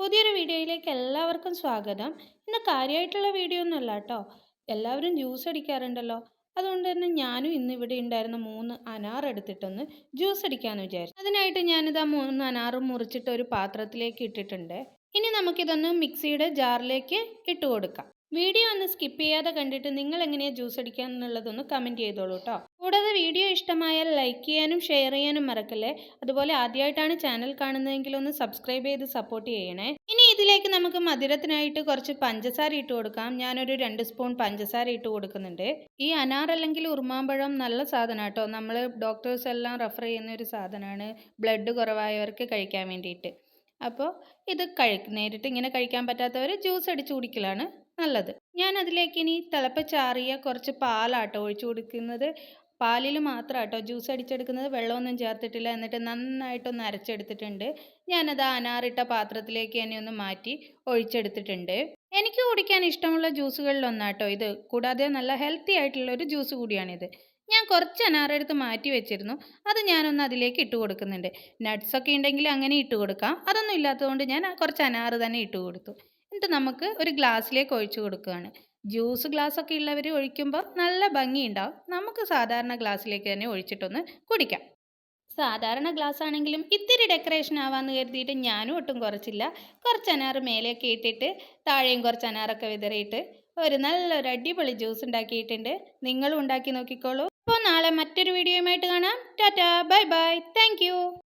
പുതിയൊരു വീഡിയോയിലേക്ക് എല്ലാവർക്കും സ്വാഗതം. ഇന്ന് കാര്യമായിട്ടുള്ള വീഡിയോ ഒന്നുമല്ല കേട്ടോ എല്ലാവരും ജ്യൂസ് അടിക്കാറുണ്ടല്ലോ. അതുകൊണ്ട് തന്നെ ഞാനും ഇന്ന് ഇവിടെ ഉണ്ടായിരുന്ന മൂന്ന് അനാർ എടുത്തിട്ടൊന്ന് ജ്യൂസ് അടിക്കാമെന്ന് വിചാരിച്ചു. അതിനായിട്ട് ഞാനിത് ആ മൂന്ന് അനാറും മുറിച്ചിട്ട് ഒരു പാത്രത്തിലേക്ക് ഇട്ടിട്ടുണ്ട്. ഇനി നമുക്കിതൊന്ന് മിക്സിയുടെ ജാറിലേക്ക് ഇട്ട് കൊടുക്കാം. വീഡിയോ ഒന്ന് സ്കിപ്പ് ചെയ്യാതെ കണ്ടിട്ട് നിങ്ങൾ എങ്ങനെയാണ് ജ്യൂസ് അടിക്കുക എന്നുള്ളതൊന്ന് കമന്റ് ചെയ്തോളൂ കേട്ടോ കൂടാതെ വീഡിയോ ഇഷ്ടമായാൽ ലൈക്ക് ചെയ്യാനും ഷെയർ ചെയ്യാനും മറക്കല്ലേ? അതുപോലെ ആദ്യമായിട്ടാണ് ചാനൽ കാണുന്നതെങ്കിൽ ഒന്ന് സബ്സ്ക്രൈബ് ചെയ്ത് സപ്പോർട്ട് ചെയ്യണേ. ഇനി ഇതിലേക്ക് നമുക്ക് മധുരത്തിനായിട്ട് കുറച്ച് പഞ്ചസാര ഇട്ട് കൊടുക്കാം. ഞാനൊരു രണ്ട് സ്പൂൺ പഞ്ചസാര ഇട്ട് കൊടുക്കുന്നുണ്ട്. ഈ അനാർ അല്ലെങ്കിൽ ഉറുമാമ്പഴം നല്ല സാധനം കേട്ടോ. നമ്മൾ ഡോക്ടേഴ്സ് എല്ലാം റെഫർ ചെയ്യുന്ന ഒരു സാധനമാണ്. ബ്ലഡ് കുറവായവർക്ക് കഴിക്കാൻ വേണ്ടിയിട്ട്. അപ്പോൾ ഇത് കഴി നേരിട്ട് ഇങ്ങനെ കഴിക്കാൻ പറ്റാത്തവർ ജ്യൂസ് അടിച്ച് കുടിക്കലാണ് നല്ലത്. ഞാൻ അതിലേക്ക് ഇനി തിളപ്പച്ചാറിയ കുറച്ച് പാലാട്ടോ ഒഴിച്ചു കൊടുക്കുന്നത്. പാലിൽ മാത്രം കേട്ടോ ജ്യൂസ് അടിച്ചെടുക്കുന്നത് വെള്ളമൊന്നും ചേർത്തിട്ടില്ല. എന്നിട്ട് നന്നായിട്ടൊന്ന് അരച്ചെടുത്തിട്ടുണ്ട്. ഞാനത് അനാറിട്ട പാത്രത്തിലേക്ക് തന്നെ ഒന്ന് മാറ്റി ഒഴിച്ചെടുത്തിട്ടുണ്ട്. എനിക്ക് കുടിക്കാൻ ഇഷ്ടമുള്ള ജ്യൂസുകളിലൊന്നാട്ടോ ഇത്. കൂടാതെ നല്ല ഹെൽത്തി ആയിട്ടുള്ള ഒരു ജ്യൂസ് കൂടിയാണിത്. ഞാൻ കുറച്ച് അനാറെടുത്ത് മാറ്റി വെച്ചിരുന്നു. അത് ഞാനൊന്ന് അതിലേക്ക് ഇട്ട് കൊടുക്കുന്നുണ്ട്. നട്ട്സ് ഒക്കെ ഉണ്ടെങ്കിൽ അങ്ങനെ ഇട്ട് കൊടുക്കാം. അതൊന്നും ഇല്ലാത്തതുകൊണ്ട് ഞാൻ കുറച്ച് അനാറ് തന്നെ ഇട്ട് കൊടുത്തു. എന്നിട്ട് നമുക്ക് ഒരു ഗ്ലാസ്സിലേക്ക് ഒഴിച്ചു കൊടുക്കുകയാണ്. ജ്യൂസ് ഗ്ലാസ് ഒക്കെ ഉള്ളവർ ഒഴിക്കുമ്പോൾ നല്ല ഭംഗിയുണ്ടാവും. നമുക്ക് സാധാരണ ഗ്ലാസ്സിലേക്ക് തന്നെ ഒഴിച്ചിട്ടൊന്ന് കുടിക്കാം. സാധാരണ ഗ്ലാസ് ആണെങ്കിലും ഇത്തിരി ഡെക്കറേഷൻ ആവാമെന്ന് കരുതിയിട്ട് ഞാനും ഒട്ടും കുറച്ചില്ല. കുറച്ച് അനാറ് മേലെയൊക്കെ ഇട്ടിട്ട് താഴെയും കുറച്ച് അനാറൊക്കെ വിതറിയിട്ട് ഒരു നല്ലൊരു അടിപൊളി ജ്യൂസ് ഉണ്ടാക്കിയിട്ടുണ്ട്. നിങ്ങളും ഉണ്ടാക്കി നോക്കിക്കോളൂ. അപ്പോൾ നാളെ മറ്റൊരു വീഡിയോയുമായിട്ട് കാണാം. ടാറ്റാ. Bye bye. താങ്ക്